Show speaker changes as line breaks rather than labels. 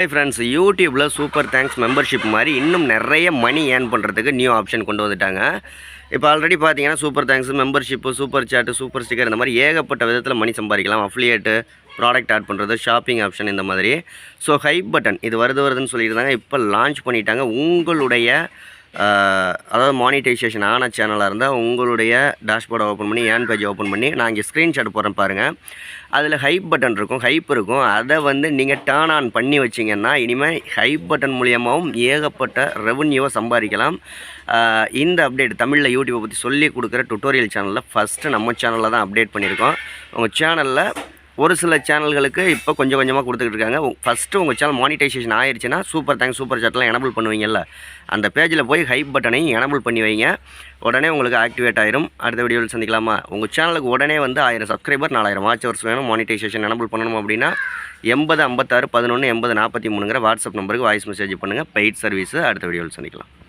ஹே friends யூடியூப்பில் super thanks membership மாதிரி இன்னும் நிறைய மணி ஏர்ன் பண்ணுறதுக்கு நியூ ஆப்ஷன் கொண்டு வந்துட்டாங்க. இப்போ ஆல்ரெடி பார்த்தீங்கன்னா super thanks membership super chat super sticker இந்த மாதிரி ஏகப்பட்ட விதத்தில் மணி சம்பாதிக்கலாம். அஃப்லியேட்டு ப்ராடக்ட் ஆட் பண்ணுறது ஷாப்பிங் ஆப்ஷன் இந்த மாதிரி. ஸோ ஹைப் பட்டன் இது வருது வருதுன்னு சொல்லியிருந்தாங்க இப்போ லான்ச் பண்ணிட்டாங்க. உங்களுடைய அதாவது மானிட்டைசேஷன் ஆன சேனலாக இருந்தால் உங்களுடைய டேஷ்போர்டை ஓப்பன் பண்ணி ஏன் பேஜ் ஓப்பன் பண்ணி நான் இங்கே ஸ்க்ரீன்ஷாட் போகிறேன் பாருங்கள் அதில் ஹைப் பட்டன் இருக்கும் ஹைப் இருக்கும். அதை வந்து நீங்கள் டேர்ன் ஆன் பண்ணி வச்சிங்கன்னா இனிமேல் ஹைப் பட்டன் மூலியமாகவும் ஏகப்பட்ட ரெவன்யூவை சம்பாதிக்கலாம். இந்த அப்டேட் தமிழில் யூடியூப்பை பற்றி சொல்லி கொடுக்குற டுட்டோரியல் சேனலில் ஃபஸ்ட்டு நம்ம சேனலில் தான் அப்டேட் பண்ணியிருக்கோம். உங்கள் சேனலில் ஒரு சில சேனல்களுக்கு இப்போ கொஞ்சம் கொஞ்சமாக கொடுத்துக்கிட்டு இருக்காங்க. ஃபஸ்ட்டு உங்கள் சேனல் மானிட்டைசேஷன் ஆயிடுச்சுன்னா சூப்பர் தேங்க்ஸ் சூப்பர் சாட்லாம் எனபிள் பண்ணுவீங்கல்ல. அந்த பேஜில் போய் ஹைப் பட்டனையும் எனபிள் பண்ணி வைங்க. உடனே உங்களுக்கு ஆக்டிவேட் ஆயிரும். அடுத்த வீடியோவில் சந்திக்கலாமா? உங்கள் சேனலுக்கு உடனே வந்து ஆயிரம் சப்ஸ்கிரைபர் நாலாயிரம் வாட்ச் ஹவர்ஸ் வேணும். மானிட்டைசேஷன் எனபிள் பண்ணணும் அப்படின்னா எண்பது ஐம்பத்தாறு பதினொன்று எண்பது நாற்பத்தி மூணுங்கிற வாட்ஸ்அப் நம்பருக்கு வாய்ஸ் மெசேஜ் பண்ணுங்கள் பெய்ட் சர்வீஸ் அடுத்த வீடியோவில் சந்திக்கலாம்.